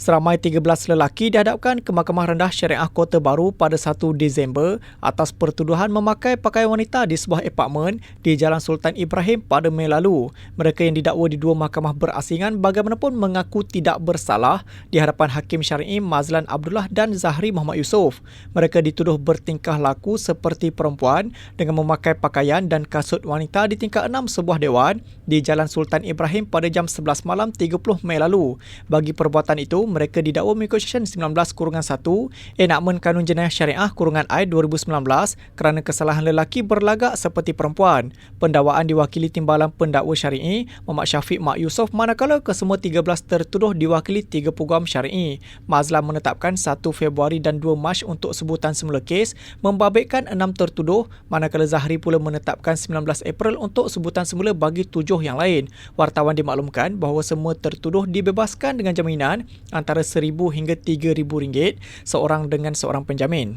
Seramai 13 lelaki dihadapkan ke Mahkamah Rendah Syariah Kota Baru pada 1 Disember atas pertuduhan memakai pakaian wanita di sebuah apartmen di Jalan Sultan Ibrahim pada Mei lalu. Mereka yang didakwa di dua mahkamah berasingan bagaimanapun mengaku tidak bersalah di hadapan Hakim Syari'i Mazlan Abdullah dan Zahri Muhammad Yusof. Mereka dituduh bertingkah laku seperti perempuan dengan memakai pakaian dan kasut wanita di tingkat 6 sebuah dewan di Jalan Sultan Ibrahim pada jam 11 malam 30 Mei lalu. Bagi perbuatan itu, mereka didakwa mengikut Seksyen 19 kurungan 1 Enakmen Kanun Jenayah Syariah kurungan I 2019 kerana kesalahan lelaki berlagak seperti perempuan. Pendakwaan diwakili Timbalan Pendakwa Syari'i Muhammad Syafiq Mak Yusof manakala kesemua 13 tertuduh diwakili tiga peguam syari'i. Mazlan menetapkan 1 Februari dan 2 Mac untuk sebutan semula kes membabitkan 6 tertuduh manakala Zahri pula menetapkan 19 April untuk sebutan semula bagi tujuh yang lain. Wartawan dimaklumkan bahawa semua tertuduh dibebaskan dengan jaminan antara RM1,000 hingga RM3,000 seorang dengan seorang penjamin.